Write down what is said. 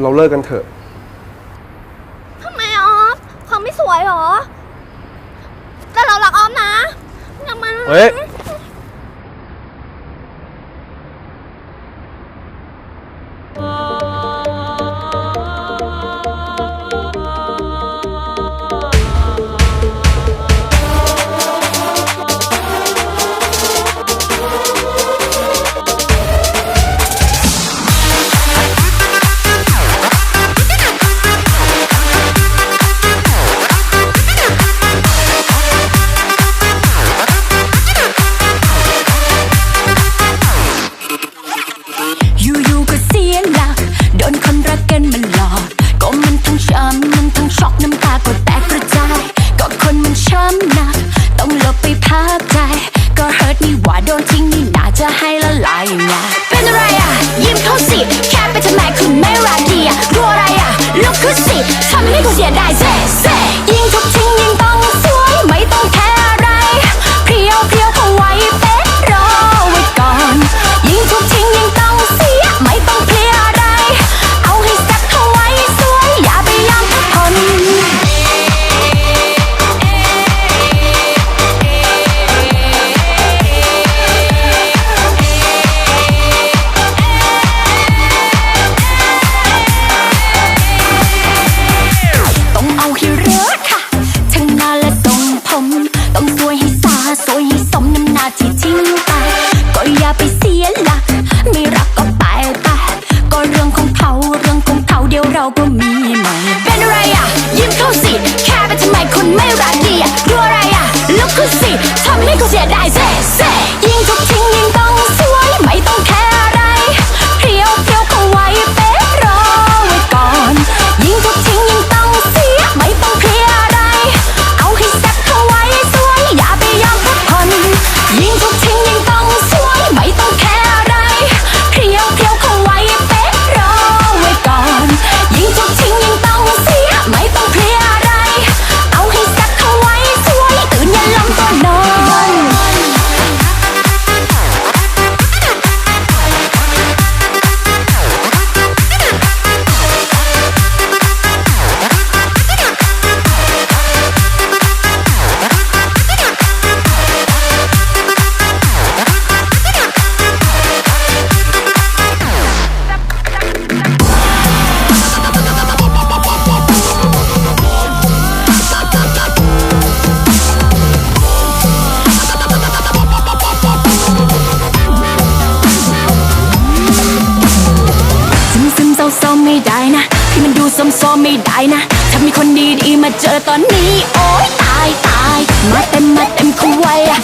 เราเลิกกันเถอะ ทำไมออฟเขาไม่สวยหรอ แต่เราหลักออฟนะทำไม เฮ้ย 셋, 셋. 인적 ไม่ได้นะพี่มันดูซมซมไม่ได้นะถ้ามีคนดีๆมาเจอตอนนี้ โอ๊ยตายตายมาเต็มมาเต็มเขาไว้อะ